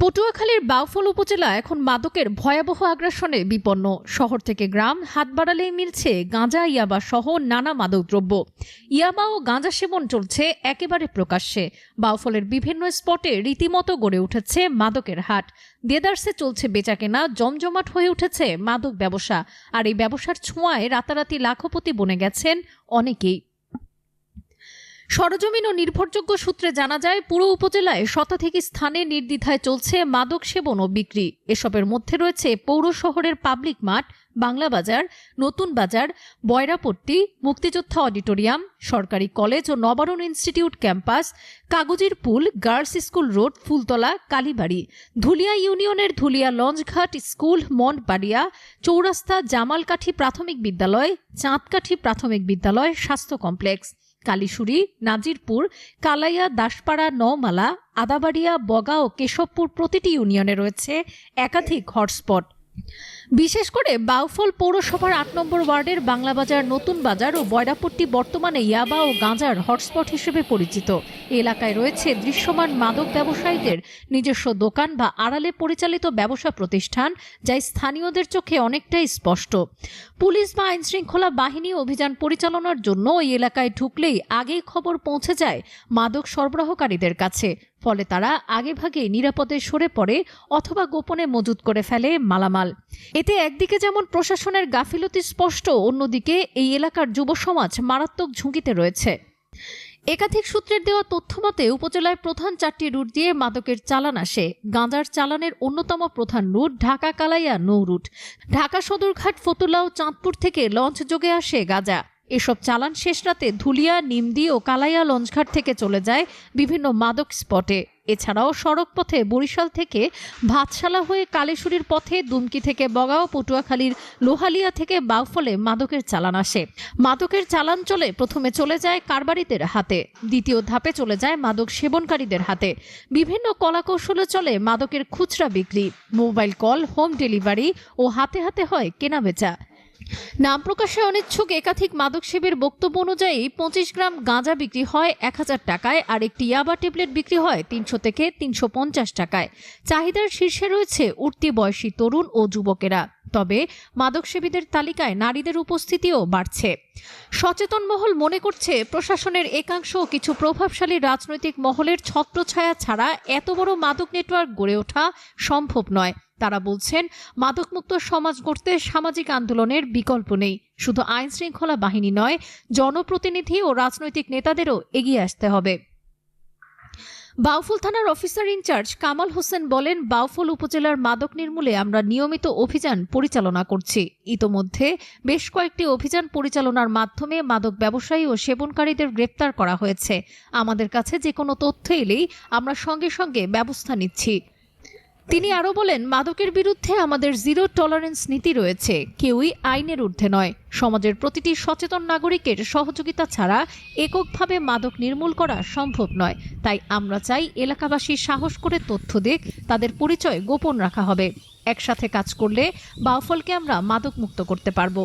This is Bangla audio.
পটুয়াখালীর বাউফল উপজেলা এখন মাদকের ভয়াবহ আগ্রাসনে বিপন্ন। শহর থেকে গ্রাম, হাত বাড়ালেই মিলছে গাঁজা ইয়াবা সহ নানা মাদকদ্রব্য। ইয়াবা ও গাঁজা সেবন চলছে একেবারে প্রকাশ্যে। বাউফলের বিভিন্ন স্পটে রীতিমতো গড়ে উঠেছে মাদকের হাট। দেদার্সে চলছে বেচাকেনা, জমজমাট হয়ে উঠেছে মাদক ব্যবসা। আর এই ব্যবসার ছোঁয়ায় রাতারাতি লাখপতি বনে গেছেন অনেকেই। সরজমিন ও নির্ভরযোগ্য সূত্রে জানা যায়, পুরো উপজেলায় শতাধিক স্থানে নির্দ্বিধায় চলছে মাদক সেবন ও বিক্রি। এসবের মধ্যে রয়েছে পৌর শহরের পাবলিক মাঠ, বাংলা বাজার, নতুন বাজার, বয়রাপট্টি, মুক্তিযোদ্ধা অডিটোরিয়াম, সরকারি কলেজ ও নবারুণ ইনস্টিটিউট ক্যাম্পাস, কাগজির পুল, girls school road, Fultala, Kalibari. Dhulia ইউনিয়নের ধুলিয়া লঞ্চঘাট স্কুল মন্টবাড়িয়া চৌরাস্তা জামালকাঠি প্রাথমিক বিদ্যালয়, চাঁদকাঠি প্রাথমিক বিদ্যালয়, স্বাস্থ্য কমপ্লেক্স। কালীশুরি নাজিরপুর কালাইয়া দাসপাড়া নওমালা আদাবাড়িয়া বগা ও কেশবপুর প্রতিটি ইউনিয়নে রয়েছে একাধিক হটস্পট। বিশেষ করে বাউফল পৌরসভার আট নম্বর ওয়ার্ডের বাংলা বাজার নতুন বাজার ও বয়রাপট্টি বর্তমানে ইয়াবা ও গাঁজার হটস্পট হিসেবে পরিচিত। এলাকায় রয়েছে দৃশ্যমান মাদক ব্যবসায়ীদের নিজস্ব দোকান বা আড়ালে পরিচালিত ব্যবসা প্রতিষ্ঠান, যা স্থানীয়দের চোখে অনেকটাই স্পষ্ট। পুলিশ বা আইন শৃঙ্খলা বাহিনী অভিযান পরিচালনার জন্য ওই এলাকায় ঢুকলেই আগেই খবর পৌঁছে যায় মাদক সরবরাহকারীদের কাছে। ফলে তারা আগেভাগে নিরাপদে সরে পড়ে অথবা গোপনে মজুত করে ফেলে মালামাল। এতে একদিকে যেমন প্রশাসনের গাফিলতি স্পষ্ট, অন্যদিকে এই এলাকার যুব সমাজ মারাত্মক ঝুঁকিতে রয়েছে। একাধিক সূত্রের দেওয়া তথ্য মতে উপজেলায় প্রধান চারটি রুট দিয়ে মাদকের চালান আসে। গাঁজার চালানের অন্যতম প্রধান রুট ঢাকা কালাইয়া নৌ রুট। ঢাকা সদরঘাট, ফতুল্লা ও চাঁদপুর থেকে লঞ্চ যোগে আসে গাঁজা। এসব চালান শেষ রাতে ধুলিয়া, নিমদি ও কালাইয়া লঞ্চঘাট থেকে চলে যায় বিভিন্ন মাদক স্পটে। এছাড়াও সড়ক পথে বরিশাল থেকে ভাতশালা হয়ে কালেশ্বরীর পথে দুমকি থেকে বগাও পটুয়াখালীর লোহালিয়া থেকে বাউফলে মাদকের চালান আসে। মাদকের চালান চলে প্রথমে চলে যায় কারবারিদের হাতে, দ্বিতীয় ধাপে চলে যায় মাদক সেবনকারীদের হাতে। বিভিন্ন কলাকৌশলে চলে মাদকের খুচরা বিক্রি, মোবাইল কল, হোম ডেলিভারি ও হাতে হাতে হয় কেনাবেচা। নাম প্রকাশে অনিচ্ছুক একাধিক মাদক সেবীর বক্তব্য অনুযায়ী পঁচিশ গ্রাম গাঁজা বিক্রি হয় এক হাজার টাকায় আর একটি ইয়াবা ট্যাবলেট বিক্রি হয় তিনশো থেকে তিনশো পঞ্চাশ টাকায়। চাহিদার শীর্ষে রয়েছে উঠতি বয়সী তরুণ ও যুবকেরা। তবে মাদকসেবীদের তালিকায় নারীদের উপস্থিতিও বাড়ছে। সচেতন মহল মনে করছে প্রশাসনের একাংশ কিছু প্রভাবশালী রাজনৈতিক মহলের ছত্রছায়া ছাড়া এত বড় মাদক নেটওয়ার্ক গড়ে ওঠা সম্ভব নয়। তারা বলছেন, মাদকমুক্ত সমাজ গড়তে সামাজিক আন্দোলনের বিকল্প নেই। শুধু আইন শৃঙ্খলা বাহিনী নয়, জনপ্রতিনিধি ও রাজনৈতিক নেতাদেরও এগিয়ে আসতে হবে। বাউফল থানার অফিসার ইনচার্জ কামাল হোসেন বলেন, বাউফল উপজেলার মাদক নির্মূলে আমরা নিয়মিত অভিযান পরিচালনা করছি। ইতোমধ্যে বেশ কয়েকটি অভিযান পরিচালনার মাধ্যমে মাদক ব্যবসায়ী ও সেবনকারীদের গ্রেপ্তার করা হয়েছে। আমাদের কাছে যে কোনো তথ্য এলেই আমরা সঙ্গে সঙ্গে ব্যবস্থা নিচ্ছি। তিনি আরও বলেন, মাদকের বিরুদ্ধে আমাদের জিরো টলারেন্স নীতি রয়েছে, কেউই আইনের ঊর্ধ্বে নয়। সমাজের প্রতিটি সচেতন নাগরিকের সহযোগিতা ছাড়া এককভাবে মাদক নির্মূল করা সম্ভব নয়। তাই আমরা চাই এলাকাবাসী সাহস করে তথ্য দিক, তাদের পরিচয় গোপন রাখা হবে। একসাথে কাজ করলে বাউফলকে আমরা মাদক মুক্ত করতে পারব।